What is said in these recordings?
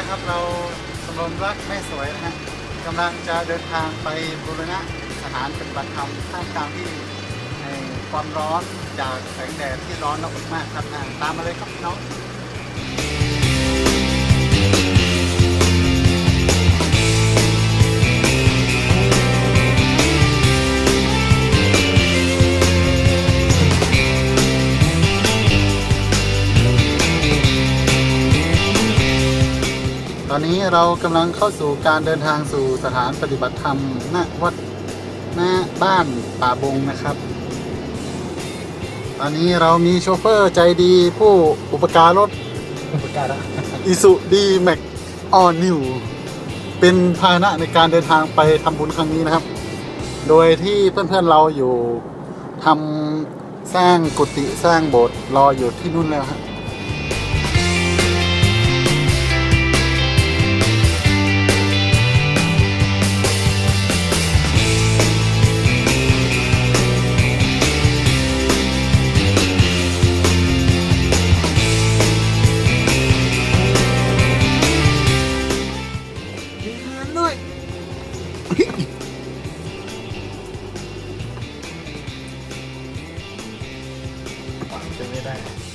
นะครับ เราสมรมรักแม่สวยนะฮะกำลังจะเดินทางไปบูรณะสถานปฏิบัติธรรมท่ามกลางที่ในความร้อนจากแสงแดดที่ร้อนและอบมากครับตามมาเลยครับพี่น้อง นนี้เรากำลังเข้าสู่การเดินทางสู่สถานปฏิบัติธรรมณวัดหน้าบ้านป่าบงนะครับ ตอนนี้เรามีโชเฟอร์ใจดีผู้อุปการรถอุปการะอิสุดีแม็กออนิวเป็นพาหนะในการเดินทางไปทำบุญครั้งนี้นะครับ โดยที่เพื่อนๆเราอยู่ทำสร้างกุฏิสร้างโบสถ์รออยู่ที่นู่นแล้วฮะมี ไม่ได้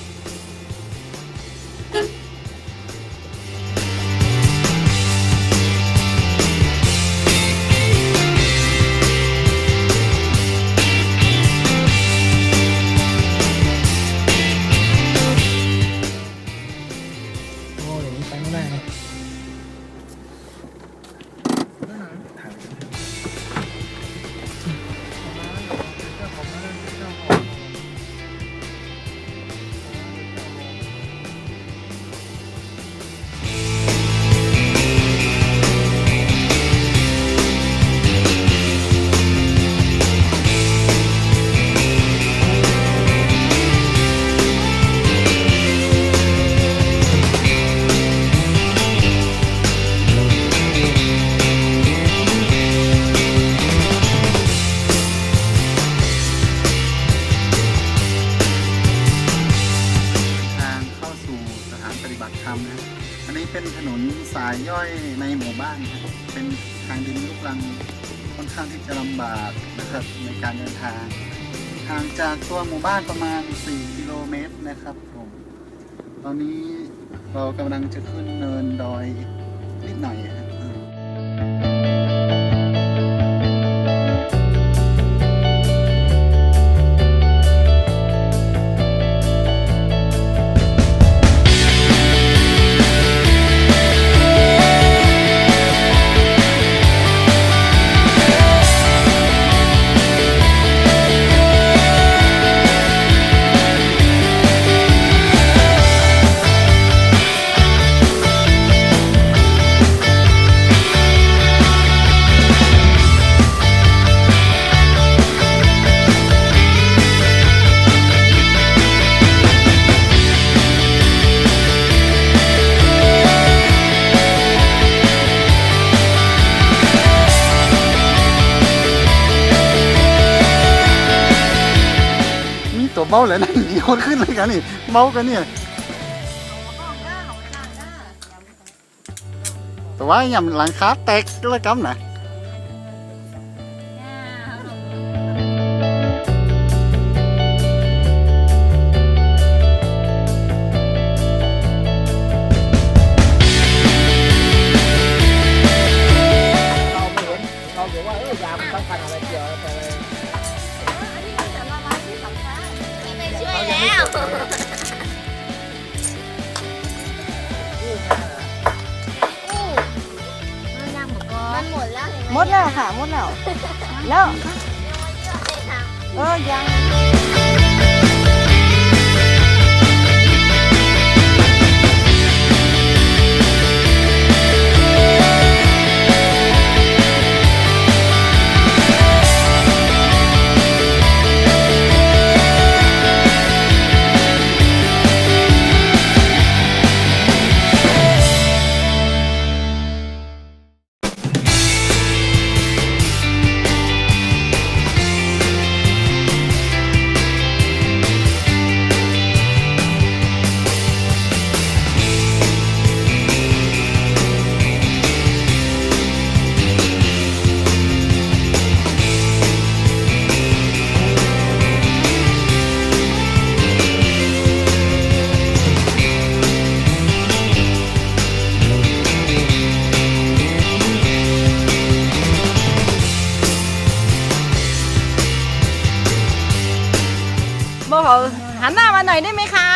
เป็นถนนสายย่อยในหมู่บ้านครับเป็นทางดินลูกรังค่อนข้างที่จะลำบากนะครับในการเดินทางห่างจากตัวหมู่บ้านประมาณ 4 กิโลเมตรนะครับผมตอนนี้เรากำลังจะขึ้นเนินดอยนิดหน่อยครับ เบาเลยนะมีคนขึ้นเลยกันนี่เบากันเนี่ยแต่ว่าอย่าหลังคาแตกก็แล้วกันนะ หมดแล้วหมดแล้วค่ะหมดแล้ว แล้วเออยัง น่อยได้ไหมคะ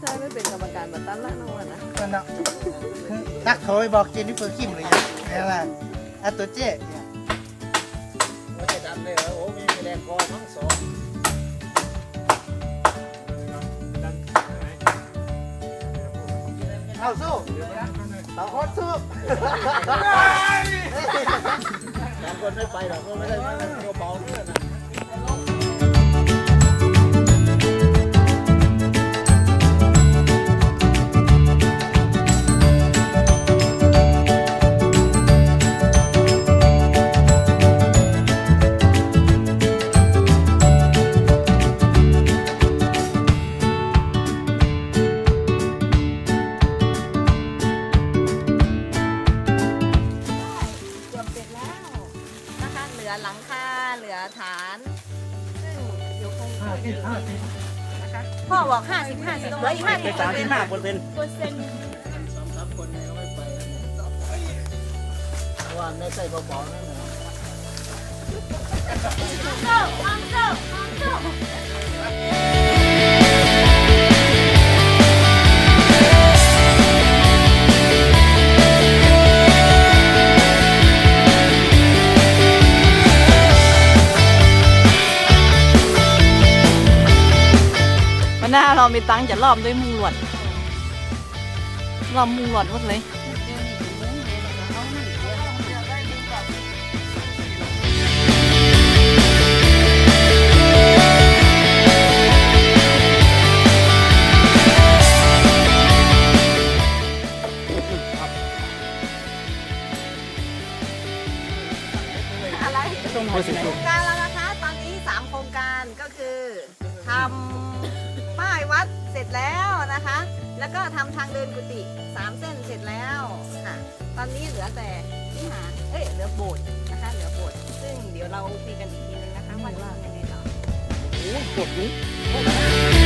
ใช่ไม่เป็นกรรมการบัตตันละน้องนะนั่นน่ะนักโทรไปบอกเจนนิเฟอร์คิมเลยนะนี่แหละอะตัวเจ๊ พอทั้งสองเอาสู้เอาโคตรสู้สามคนไม่ไปหรอกก็ไม่ได้ไม่เบาๆเนี่ยน พ่อบอกห้าสิบห้าสิบเหลืออีกห้าสิบสามสิบห้าเปอร์เซ็นต์เปอร์เซ็นต์สองสามคนเนี่ยก็ไม่ไปเพราะว่าไม่ใช่เบาๆนั่นแหละวันหน้า เรามีตังค์จะล้อมด้วยมุงหลวดล้อมมุงหลวดหมดเลยอะไรต้องมาสิ แล้วนะคะ แล้วก็ทำทางเดินกุฏิ3เส้นเสร็จแล้วค่ะ ตอนนี้เหลือแต่วิหารเอ้ยเหลือโบสถ์นะคะ เหลือโบสถ์ซึ่งเดี๋ยวเราคุยกันอีกทีนึงนะคะว่าจะทำยังไงต่อโอ้ยกดนี้